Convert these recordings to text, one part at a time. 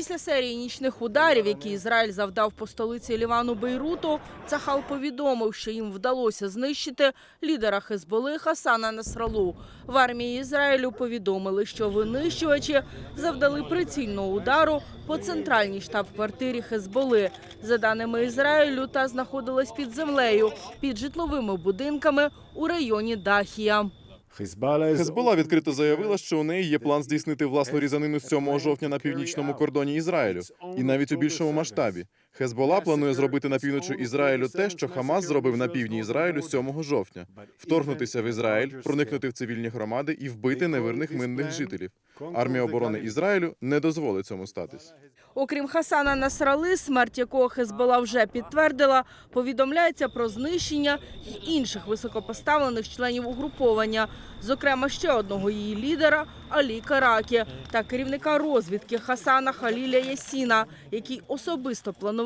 Після серії нічних ударів, які Ізраїль завдав по столиці Лівану Бейруту, Цахал повідомив, що їм вдалося знищити лідера Хезболи Хасана Насралу. В армії Ізраїлю повідомили, що винищувачі завдали прицільного удару по центральній штаб-квартирі Хезболи. За даними Ізраїлю, та знаходилась під землею, під житловими будинками у районі Дахія. Хезбола відкрито заявила, що у неї є план здійснити власну різанину з 7 жовтня на північному кордоні Ізраїлю, і навіть у більшому масштабі. Хезбола планує зробити на півночі Ізраїлю те, що Хамас зробив на півдні Ізраїлю 7 жовтня: вторгнутися в Ізраїль, проникнути в цивільні громади і вбити невирних мирних жителів. Армія оборони Ізраїлю не дозволить цьому статись. Окрім Хасана Насрали, смерть якого Хезбола вже підтвердила, повідомляється про знищення й інших високопоставлених членів угруповання, зокрема ще одного її лідера Алі Каракі та керівника розвідки Хасана Халіля Ясіна, який особисто планував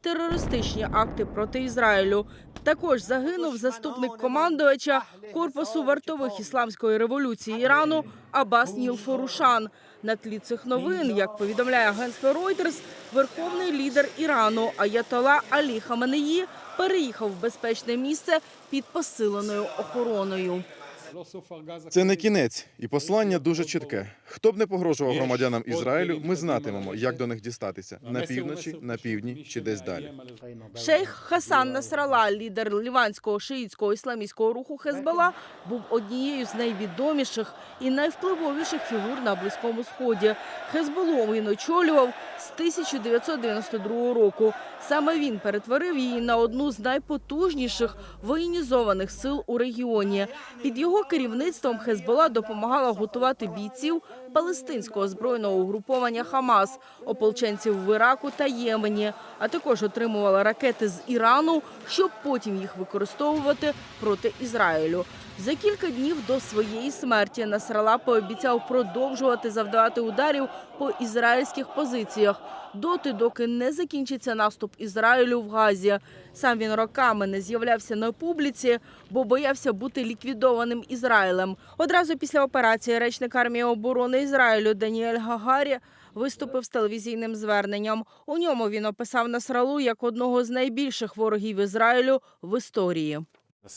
терористичні акти проти Ізраїлю. Також загинув заступник командувача корпусу вартових ісламської революції Ірану Абас Нілфорушан. На тлі цих новин, як повідомляє агентство Reuters, верховний лідер Ірану Аятола Алі Хаменеї переїхав в безпечне місце під посиленою охороною. Це не кінець, і послання дуже чітке. Хто б не погрожував громадянам Ізраїлю, ми знатимемо, як до них дістатися на півночі, на півдні чи десь далі. Шейх Хасан Насрала, лідер ліванського шиїцького ісламістського руху Хезбола, був однією з найвідоміших і найвпливовіших фігур на Близькому Сході. Хезболу він очолював з 1992 року. Саме він перетворив її на одну з найпотужніших воєнізованих сил у регіоні. Під його керівництвом Хезбола допомагала готувати бійців палестинського збройного угруповання Хамас, ополченців в Іраку та Ємені, а також отримувала ракети з Ірану, щоб потім їх використовувати проти Ізраїлю. За кілька днів до своєї смерті Насрала пообіцяв продовжувати завдавати ударів по ізраїльських позиціях доти, доки не закінчиться наступ Ізраїлю в Газі. Сам він роками не з'являвся на публіці, бо боявся бути ліквідованим Ізраїлем. Одразу після операції речник армії оборони Ізраїлю Даніель Гагарі виступив з телевізійним зверненням. У ньому він описав Насралу як одного з найбільших ворогів Ізраїлю в історії.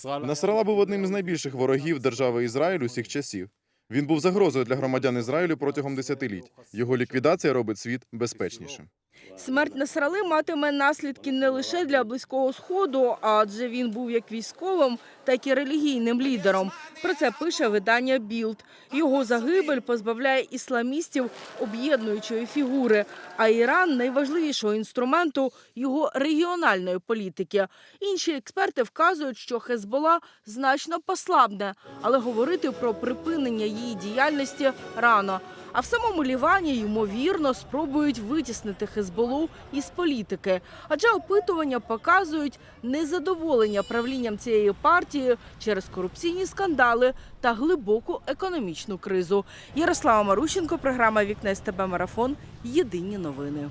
Насрала був одним з найбільших ворогів держави Ізраїль усіх часів. Він був загрозою для громадян Ізраїлю протягом десятиліть. Його ліквідація робить світ безпечнішим. Смерть Насрали матиме наслідки не лише для близького сходу, адже він був як військовим, так і релігійним лідером. Про це пише видання Білд. Його загибель позбавляє ісламістів об'єднуючої фігури, а Іран найважливішого інструменту його регіональної політики. Інші експерти вказують, що Хезбола значно послабне, але говорити про припинення її діяльності рано. А в самому Лівані, ймовірно, спробують витіснити Хезболу із політики. Адже опитування показують незадоволення правлінням цієї партії через корупційні скандали та глибоку економічну кризу. Ярослава Марущенко, програма Вікне СТБ Марафон. Єдині новини.